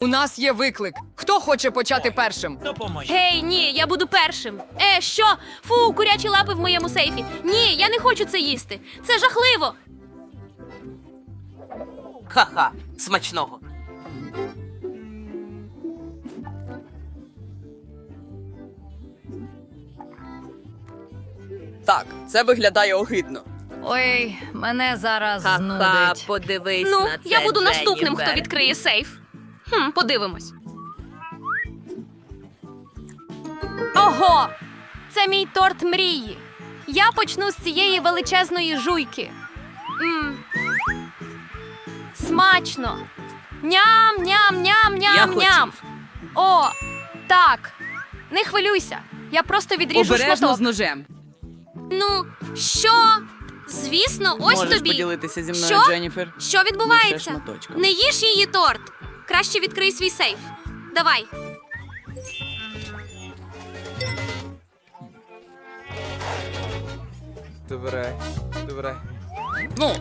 У нас є виклик. Хто хоче почати першим? Гей, ні, я буду першим. Е, що? Фу, курячі лапи в моєму сейфі. Ні, я не хочу це їсти. Це жахливо. Ха-ха, смачного. Так, це виглядає огидно. Ой, мене зараз Ха-ха, знудить. подивись ну, на це, я буду наступним, хто Дженніфер. відкриє сейф. Хм, подивимось. Ого! Це мій торт мрії. Я почну з цієї величезної жуйки. М. Смачно. Ням, ням, ням, Я ням, ням. хотів. О, так. Не хвилюйся. Я просто відріжу Обережно шматок. з ножем. Ну, що? Звісно, ось Можеш тобі. поділитися зі мною, Що? Дженніфер. Що відбувається? Лише шматочком. Не їж її торт. Краще відкрий свій сейф. Давай. Добре, добре. Ну,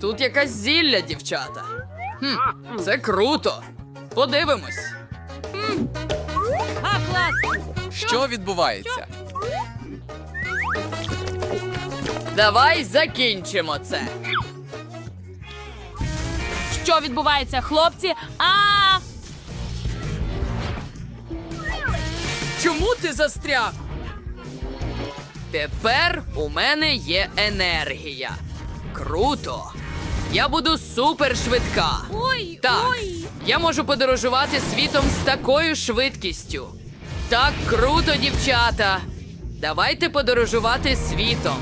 тут якась зілля, дівчата. Хм, це круто. Подивимось. Що відбувається? Давай закінчимо це. Що відбувається, хлопці? А Чому ти застряг? Тепер у мене є енергія. Круто. Я буду супер швидка. ой, Так, ой. я можу подорожувати світом з такою швидкістю. Так круто, дівчата. Давайте подорожувати світом.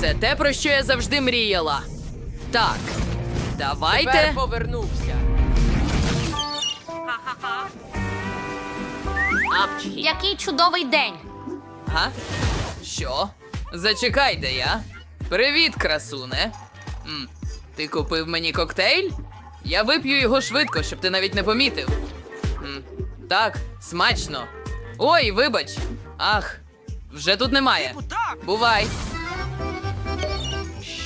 Це те, про що я завжди мріяла. Так, давайте. Тепер повернувся. Який чудовий день. Га? Що? Зачекай, де я? Привіт, красуне. М, ти купив мені коктейль? Я вип'ю його швидко, щоб ти навіть не помітив. М, так, смачно. Ой, вибач. Ах, вже тут немає. Бувай.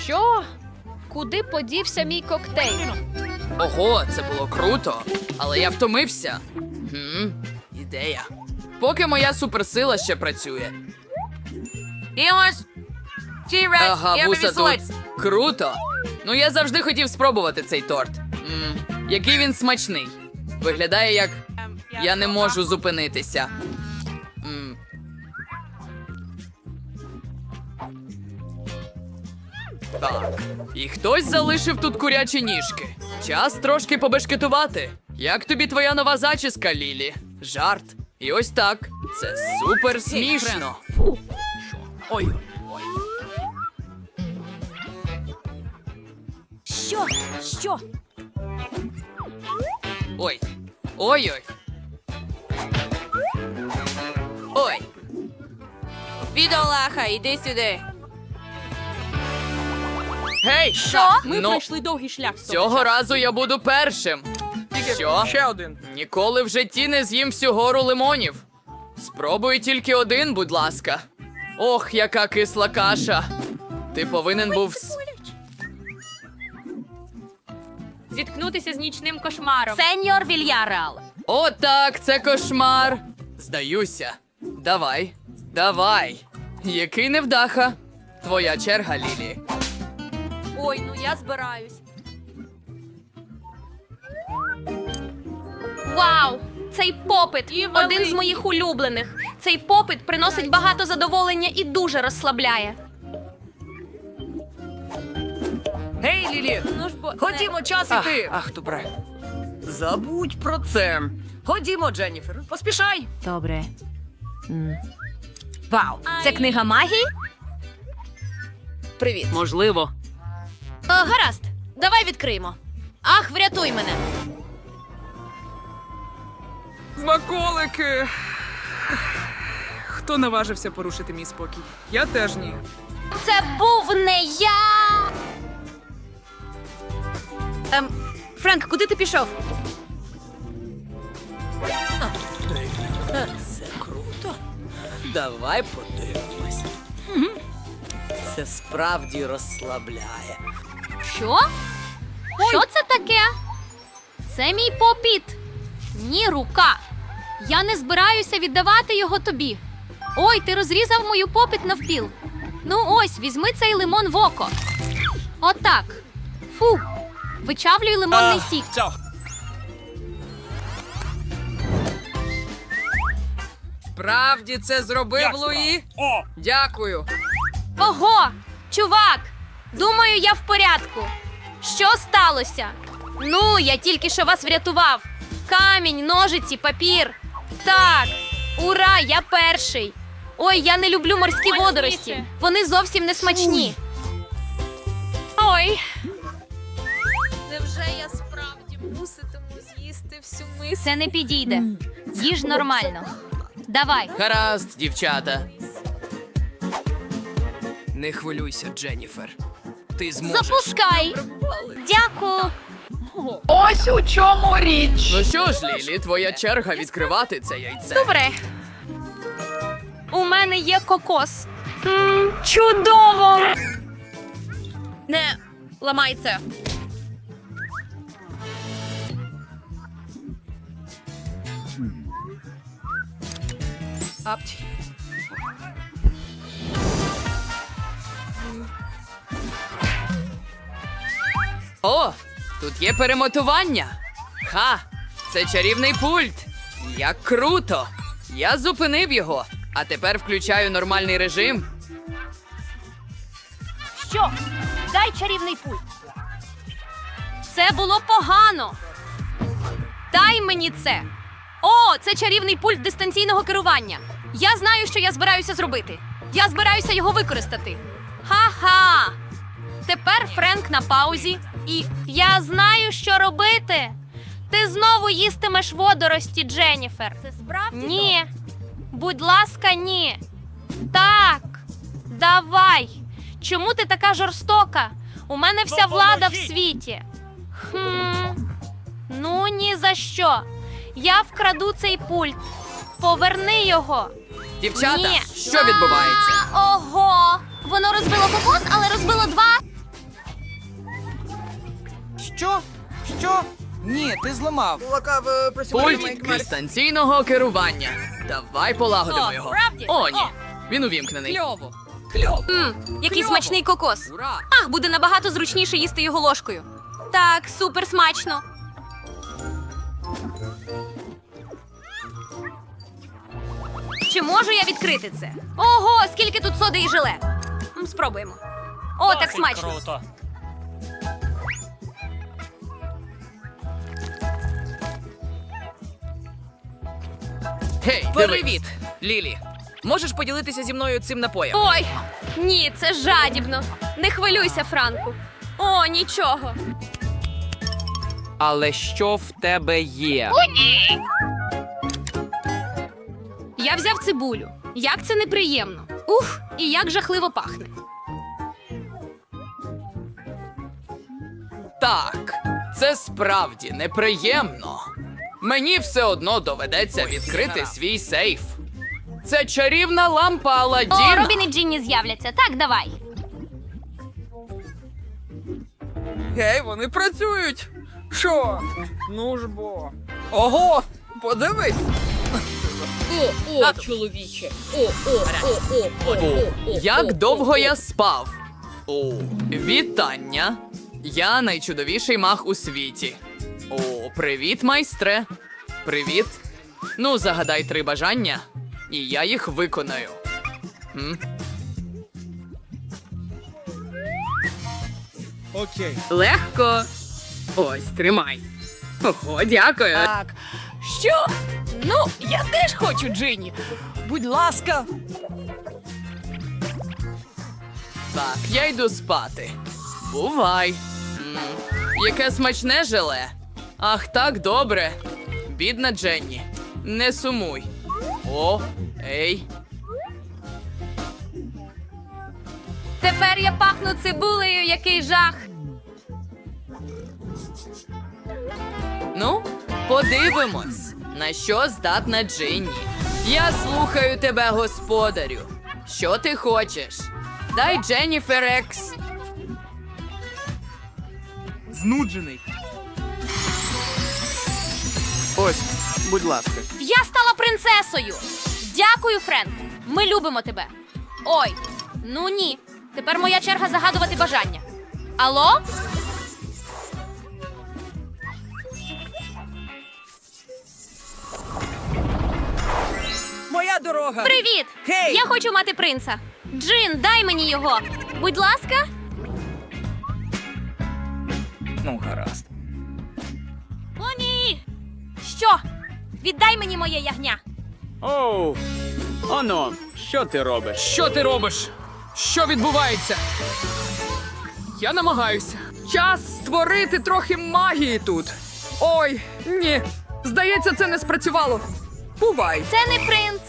Що? Куди подівся мій коктейль? Ого, це було круто. Але я втомився. Хм, ідея. Поки моя суперсила ще працює. Ага, вуса тут. Круто. Ну я завжди хотів спробувати цей торт. м який він смачний. Виглядає як я не можу зупинитися. м Так. І хтось залишив тут курячі ніжки. Час трошки побешкетувати. Як тобі твоя нова зачіска, Лілі? Жарт. І ось так. Це супер смішно. Ой. Ой. Що? Що? Ой. Ой-ой. Ой. Бідолаха, іди сюди. Гей! Що? Ми ну, пройшли довгий шлях. цього разу я буду першим. Що? Ще один. Ніколи в житті не з'їм всю гору лимонів. Спробуй тільки один, будь ласка. Ох, яка кисла каша. Ти повинен був. с- Зіткнутися з нічним кошмаром. Сеньор Вільярал. О, так, це кошмар. Здаюся. Давай, давай. Який невдаха. Твоя черга, Лілі. Ой, ну я збираюсь. Вау! Цей попит один з моїх улюблених. Цей попит приносить багато задоволення і дуже розслабляє. Гей, Лілі! Ну ж бо Ходімо, час іти! ах, добре. Забудь про це. Ходімо, Дженніфер, поспішай. Добре. Вау, це книга магії? Привіт. Можливо. Е, гаразд, давай відкриємо. Ах, врятуй мене. Смаколики. Хто наважився порушити мій спокій? Я теж ні. Це був не я. Ем, Френк, куди ти пішов? Це круто. Давай подивимось. Це справді розслабляє. Що? Що це таке? Це мій попіт. Ні, рука. Я не збираюся віддавати його тобі. Ой, ти розрізав мою попит навпіл. Ну ось, візьми цей лимон в око. Отак. Фу. Вичавлюй лимонний сік. Справді це зробив Луї? Дякую. Ого! Чувак! Думаю, я в порядку. Що сталося? Ну, я тільки що вас врятував. Камінь, ножиці, папір. Так, ура, я перший. Ой, я не люблю морські водорості. Вони зовсім не смачні. Ой, Невже я справді муситиму з'їсти всю миску? це не підійде. Їж нормально. Давай. Гаразд, дівчата. Не хвилюйся, Дженніфер. Ти зможеш. Запускай. Дякую. Ну що ж, Лілі, твоя черга відкривати це яйце. Добре. У мене є кокос. м чудово! Не ламай це. О, тут є перемотування. Ха! Це чарівний пульт. Як круто! Я зупинив його, а тепер включаю нормальний режим. Що? Дай чарівний пульт. Це було погано. Дай мені це. О, це чарівний пульт дистанційного керування. Я знаю, що я збираюся зробити. Я збираюся його використати. Ха-ха. Тепер Френк на паузі, і я знаю, що робити. Ти знову їстимеш водорості, Дженніфер. Це справді? Ні. Будь ласка, ні. Так. Давай. Чому ти така жорстока? У мене вся влада в світі. Хм. Ну ні за що. Я вкраду цей пульт. Поверни його. Дівчата, Ні. що відбувається? А, Ого! Воно розбило кокос, але розбило два. Що? Що? Ні, ти зламав. Пульт дистанційного керування. Давай полагодимо О, його. справді? О, ні. О. Він увімкнений. Кльово. Мм, який Кльово. смачний кокос. Ура! Ах, буде набагато зручніше їсти його ложкою. Так, супер смачно. Чи можу я відкрити це? Ого, скільки тут соди і желе. М, Спробуємо. О, так смачно. Круто. Гей, Привіт. Лілі. Можеш поділитися зі мною цим напоєм? Ой, ні, це жадібно. Не хвилюйся, Франку. О, нічого. Але що в тебе є? Я взяв цибулю. Як це неприємно. Ух, і як жахливо пахне. Так, це справді неприємно. Мені все одно доведеться відкрити свій сейф. Це чарівна лампа О, Аладдіна. Робін і Джинні з'являться. Так, давай. Гей, вони працюють. Що? Ну ж бо. Ого! Подивись! О, як довго я спав? О, вітання! Я найчудовіший мах у світі. О, привіт, майстре. Привіт. Ну, загадай три бажання, і я їх виконаю. М? Легко. Ось, тримай. Ого, дякую. Так. Що? Ну, я теж хочу Джині. Будь ласка. Так, я йду спати. Бувай. М, яке смачне желе. Ах, так добре. Бідна Дженні. Не сумуй. О, ей. Тепер я пахну цибулею, який жах. Ну, подивимось, на що здатна Джинні. Я слухаю тебе, господарю. Що ти хочеш? Дай Дженніфер Екс. Знуджений. Ось, Будь ласка. Я стала принцесою. Дякую, Френк. Ми любимо тебе. Ой, ну ні. Тепер моя черга загадувати бажання. Алло? Моя дорога! Привіт! Гей! Я хочу мати принца. Джин, дай мені його. Будь ласка. Ну, гаразд. Що? Віддай мені моє ягня. Оу, оно, що ти робиш? Що ти робиш? Що відбувається? Я намагаюся. Час створити трохи магії тут. Ой, ні. Здається, це не спрацювало. Бувай. Це не принц,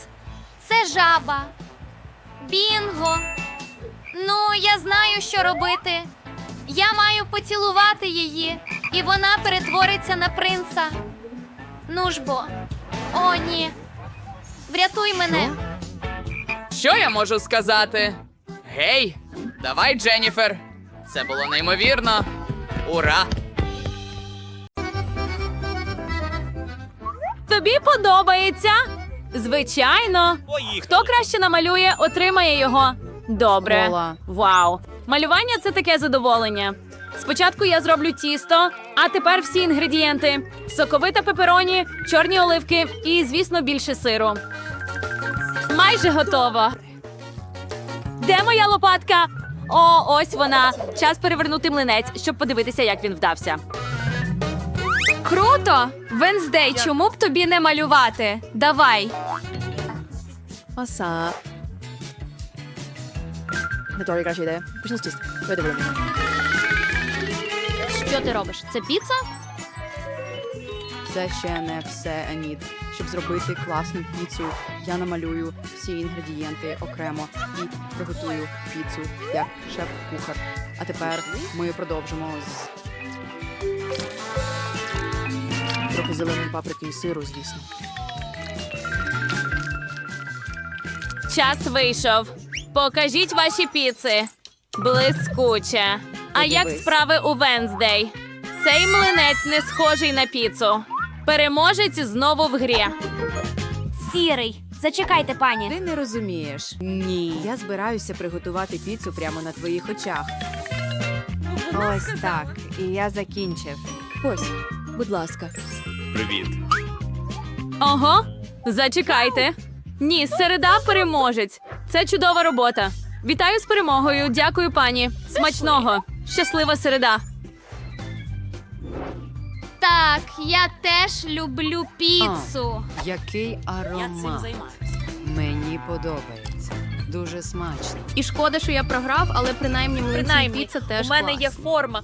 це жаба. Бінго. Ну, я знаю, що робити. Я маю поцілувати її, і вона перетвориться на принца. Ну ж бо. О, ні. Врятуй мене. Що я можу сказати? Гей, давай, Дженніфер. Це було неймовірно. Ура! Тобі подобається? Звичайно. Хто краще намалює, отримає його. Добре. Вау. Малювання це таке задоволення. Спочатку я зроблю тісто, а тепер всі інгредієнти: соковита пепероні, чорні оливки і, звісно, більше сиру. Майже готово. Де моя лопатка? О, ось вона. Час перевернути млинець, щоб подивитися, як він вдався. Круто! Венздей, чому б тобі не малювати? Давай. Оса. Краща ідея. Почну з тіст. Що ти робиш? Це піца? Це ще не все, Еніт. Щоб зробити класну піцу, я намалюю всі інгредієнти окремо і приготую піцу як шеф-кухар. А тепер ми продовжимо з трохи зеленої паприки і сиру, звісно. Час вийшов. Покажіть ваші піци. Блискуче. А як справи у Венздей? Цей млинець не схожий на піцу. Переможець знову в грі. Сірий. Зачекайте, пані. Ти не розумієш. Ні. Я збираюся приготувати піцу прямо на твоїх очах. Ось так. І я закінчив. Ось, будь ласка. Привіт. Ого, зачекайте. Ні, середа переможець. Це чудова робота. Вітаю з перемогою. Дякую, пані. Смачного. Щаслива середа. Так, я теж люблю піцу. Який аромат. Мені подобається. Дуже смачно. І шкода, що я програв, але принаймні млинці Принаймні, піца теж у мене класна. є форма.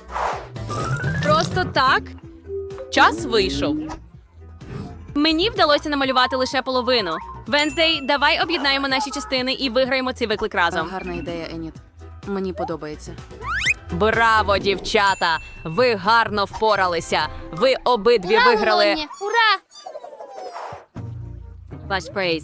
Просто так. Час вийшов. Мені вдалося намалювати лише половину. Венздей, давай об'єднаємо наші частини і виграємо цей виклик разом. Гарна ідея, Еніт. Мені подобається. Браво, дівчата! Ви гарно впоралися. Ви обидві виграли. Ура! Ваш прейз.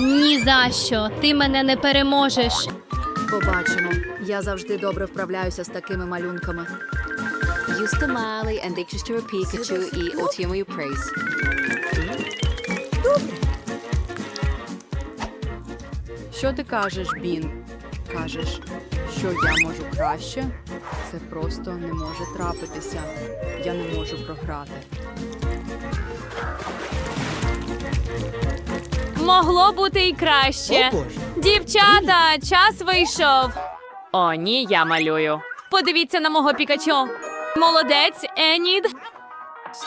Ні за що. Ти мене не переможеш. Побачимо. Я завжди добре вправляюся з такими малюнками. Use the Mali and Dictionary Pikachu і отримую прейс. Що ти кажеш, Бін? Кажеш, що я можу краще? Це просто не може трапитися. Я не можу програти. Могло бути і краще. Дівчата, час вийшов. О, ні, я малюю. Подивіться на мого пікачу. Молодець, Енід.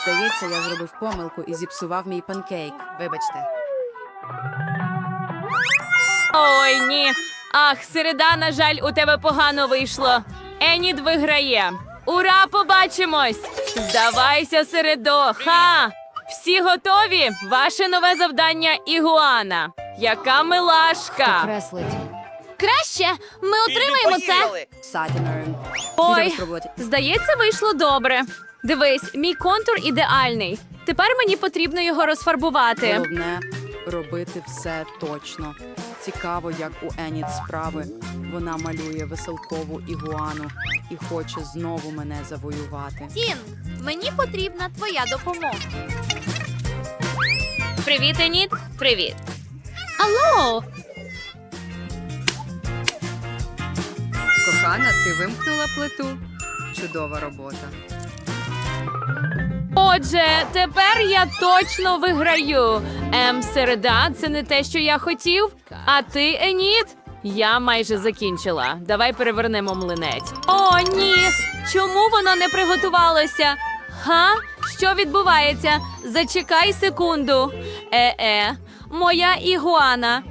Здається, я зробив помилку і зіпсував мій панкейк. Вибачте. Ой, ні. Ах, середа, на жаль, у тебе погано вийшло. Енід виграє. Ура, побачимось! Здавайся, середо. Ха! Всі готові? Ваше нове завдання Ігуана. Яка милашка! Креслить. Краще ми отримаємо це. Сатінерн. Ой, здається, вийшло добре. Дивись, мій контур ідеальний. Тепер мені потрібно його розфарбувати. Головне робити все точно. Цікаво, як у Еніт справи. Вона малює веселкову ігуану і хоче знову мене завоювати. Тін, мені потрібна твоя допомога. Привіт, Еніт. Привіт. Алло. Кохана, ти вимкнула плиту. Чудова робота. Отже, тепер я точно виграю. Ем, середа, це не те, що я хотів. А ти, Еніт? Я майже закінчила. Давай перевернемо млинець. О, ні! Чому воно не приготувалося? Га? Що відбувається? Зачекай секунду. Е-е, моя ігуана.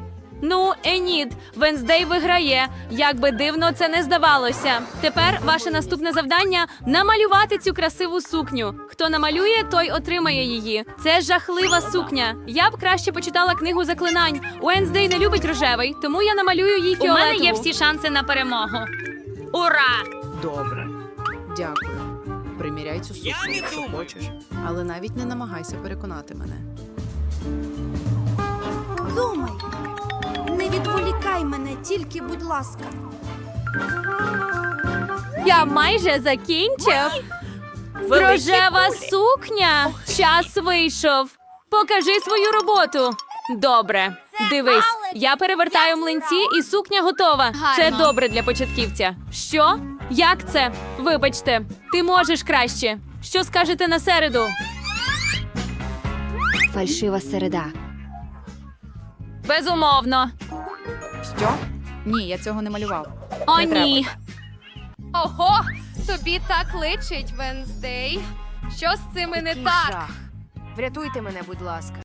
Ну, Еніт, Венздей виграє. Як би дивно це не здавалося. Тепер ваше наступне завдання намалювати цю красиву сукню. Хто намалює, той отримає її. Це жахлива сукня. Я б краще почитала книгу заклинань. Уенздей не любить рожевий, тому я намалюю їй фіолетову. У мене є всі шанси на перемогу. Ура! Добре. Дякую. Приміряй цю сукню, якщо хочеш. Але навіть не намагайся переконати мене. Думай, відволікай мене, тільки, будь ласка. Я майже закінчив. Рожева сукня. Час вийшов. Покажи свою роботу. Добре, дивись, я перевертаю млинці, і сукня готова. Це добре для початківця. Що? Як це? Вибачте, ти можеш краще. Що скажете на середу? Фальшива середа. Безумовно. Що? Ні, я цього не малював. О, Не треба. ні. Ого, тобі так личить, Венздей. Що з цими не так? Врятуйте мене, будь ласка.